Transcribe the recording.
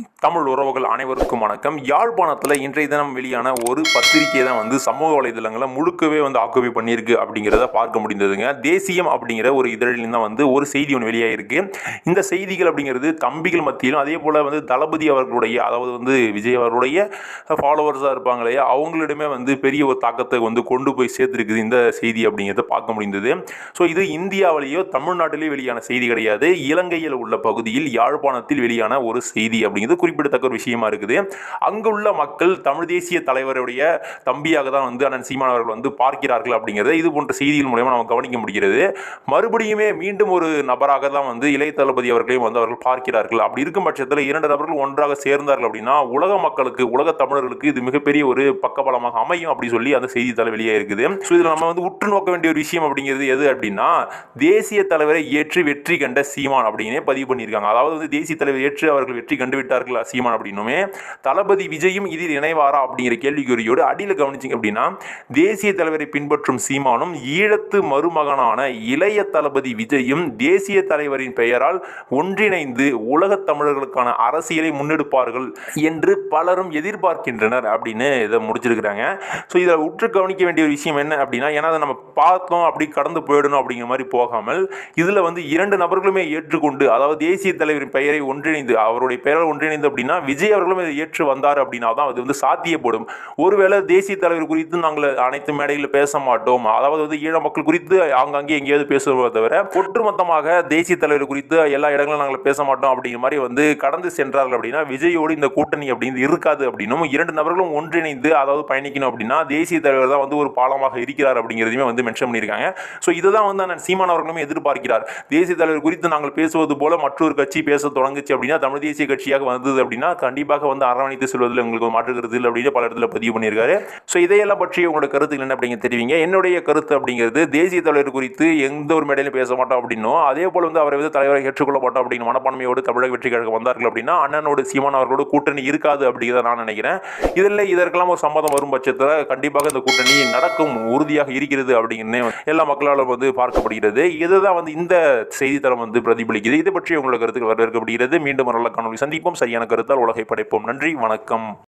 I'm Tamil உறவுகள் அனைவருக்கும் வணக்கம். யாழ்ப்பாணத்தில் இன்றைய தினம் வெளியான ஒரு பத்திரிகை தான் வந்து சமூக வலைதளங்களை முழுக்கவே வந்து ஆக்குபை பண்ணியிருக்கு அப்படிங்கிறத பார்க்க முடிந்ததுங்க. தேசியம் அப்படிங்கிற ஒரு இதழில் தான் வந்து ஒரு செய்தி ஒன்று வெளியாகிருக்கு இந்த செய்திகள் அப்படிங்கிறது தம்பிகள் மத்தியிலும் அதே போல் வந்து தளபதி அவர்களுடைய அதாவது வந்து விஜய் அவர்களுடைய ஃபாலோவர்ஸாக இருப்பாங்க இல்லையா? அவங்களிடமே வந்து பெரிய ஒரு தாக்கத்தை வந்து கொண்டு போய் சேர்த்துருக்குது இந்த செய்தி அப்படிங்கிறத பார்க்க முடிந்தது. ஸோ இது இந்தியாவிலேயோ தமிழ்நாட்டிலேயோ வெளியான செய்தி கிடையாது. இலங்கையில் உள்ள பகுதியில் யாழ்ப்பாணத்தில் வெளியான ஒரு செய்தி அப்படிங்கிறது குறிப்பிடத்தக்க ஒரு விஷயமா இருக்குது. அங்குள்ள மக்கள் தமிழ் தேசிய தலைவருடைய தம்பியாக தான் வந்து அண்ணன் சீமான் அவர்கள் வந்து பார்க்கிறார்கள் அப்படிங்கிறத இது போன்ற செய்திகள் மூலயமா நம்ம கவனிக்க முடிகிறது. மறுபடியுமே மீண்டும் ஒரு நபராக தான் வந்து இளைய தளபதி அவர்களையும் வந்து அவர்கள் பார்க்கிறார்கள். அப்படி இருக்கும் பட்சத்தில் இரண்டு நபர்கள் ஒன்றாக சேர்ந்தார்கள் அப்படின்னா உலக மக்களுக்கு உலக தமிழர்களுக்கு இது மிகப்பெரிய ஒரு பக்கபலமாக அமையும் அப்படி சொல்லி அந்த செய்தித்தாள் வெளியே இருக்குது. ஸோ இதில் நம்ம வந்து உற்று நோக்க வேண்டிய ஒரு விஷயம் அப்படிங்கிறது எது அப்படின்னா தேசிய தலைவரை ஏற்று வெற்றி கண்ட சீமான் அப்படின்னே பதிவு பண்ணியிருக்காங்க. அதாவது வந்து தேசிய தலைவர் ஏற்று அவர்கள் வெற்றி கண்டு விட்டார்கள் சீமான் அப்படின்னுமே. தளபதி விஜயும் இதில் இணைவாரா அப்படிங்கிற கேள்விக்குறியோடு அடியில் கவனிச்சிங்க அப்படின்னா தேசிய தலைவரை பின்பற்றும் சீமானும் ஈழத்து மருமகனான இளைய தளபதி விஜயும் தேசிய தலைவரின் பெயரால் ஒன்றிணைந்து உலகத் தமிழர்களுக்கான அரசியலை முன்னெடுப்பார்கள் என்று பலரும் எதிர்பார்க்கின்றனர் அப்படின்னு இதை முடிச்சிருக்கிறாங்க. ஸோ இதில் உற்று கவனிக்க வேண்டிய ஒரு விஷயம் என்ன அப்படின்னா ஏன்னா அதை நம்ம பார்த்தோம் அப்படி கடந்து போயிடணும் அப்படிங்கிற மாதிரி போகாமல் இதில் வந்து இரண்டு நபர்களுமே ஏற்றுக்கொண்டு அதாவது தேசிய தலைவரின் பெயரை ஒன்றிணைந்து அவருடைய பெயரால் ஒன்றிணைந்து அப்படின்னா விஜய் அவர்களும் இதை ஏற்று வந்தார் அப்படின்னா தான் அது வந்து சாத்தியப்படும். ஒருவேளை தேசிய தலைவர் குறித்து நாங்கள் அனைத்து மேடைகளில் பேச மாட்டோம். அதாவது வந்து ஈழ மக்கள் குறித்து ஆங்காங்கே எங்கேயாவது பேசுவதை தவிர ஒட்டுமொத்தமாக தேசிய தலைவர் குறித்து எல்லா இடங்களும் நாங்கள் பேச மாட்டோம் அப்படிங்கிற மாதிரி வந்து கடந்து சென்றார்கள் அப்படின்னா விஜயோடு இந்த கூட்டணி அப்படின்னு இருக்காது அப்படின்னும் இரண்டு நபர்களும் ஒன்றிணைந்து அதாவது பயணிக்கணும் அப்படின்னா தேசிய தலைவர் தான் வந்து ஒரு பாலமாக இருக்கிறார் அப்படிங்கிறதையுமே வந்து மென்ஷன் பண்ணியிருக்காங்க. ஸோ இதுதான் வந்து அந்த சீமான் அவர்களுமே எதிர்பார்க்கிறார். தேசிய தலைவர் குறித்து நாங்கள் பேசுவது போல மற்றொரு கட்சி பேச தொடங்குச்சு அப்படின்னா தமிழ் தேசிய கட்சியாக வந்தது அப்படின்னா கண்டிப்பாக வந்து அரவணைத்து செல்வதில் உங்களுக்கு மாற்று கருத்து இல்லை அப்படின்னு பல இடத்துல பதிவு பண்ணியிருக்காரு. ஸோ இதையெல்லாம் பற்றி உங்களோட கருத்துக்கள் என்ன அப்படிங்க தெரிவிங்க. என்னுடைய கருத்து அப்படிங்கிறது தேசிய தலைவர் குறித்து எந்த ஒரு மேடையிலும் பேச மாட்டோம் அப்படின்னும் அதே போல் வந்து அவரை வந்து தலைவரை ஏற்றுக்கொள்ள மாட்டோம் அப்படின்னு மனப்பான்மையோடு தமிழக வெற்றி கழகம் வந்தார்கள் அப்படின்னா அண்ணனோட சீமான் அவர்களோட கூட்டணி இருக்காது அப்படிங்கிறத நான் நினைக்கிறேன். இதில் இதற்கெல்லாம் ஒரு சம்மதம் வரும் பட்சத்தில் கண்டிப்பாக இந்த கூட்டணி நடக்கும் உறுதியாக இருக்கிறது அப்படிங்கிறனே எல்லா மக்களாலும் வந்து பார்க்கப்படுகிறது. இதுதான் வந்து இந்த செய்தித்தளம் வந்து பிரதிபலிக்குது. இது பற்றி உங்களோட கருத்துக்கள் வரவேற்கப்படுகிறது. மீண்டும் ஒரு நல்ல காணொலி சந்திப்போம். சரியான கருத்தால் உலகை படைப்போம். நன்றி வணக்கம்.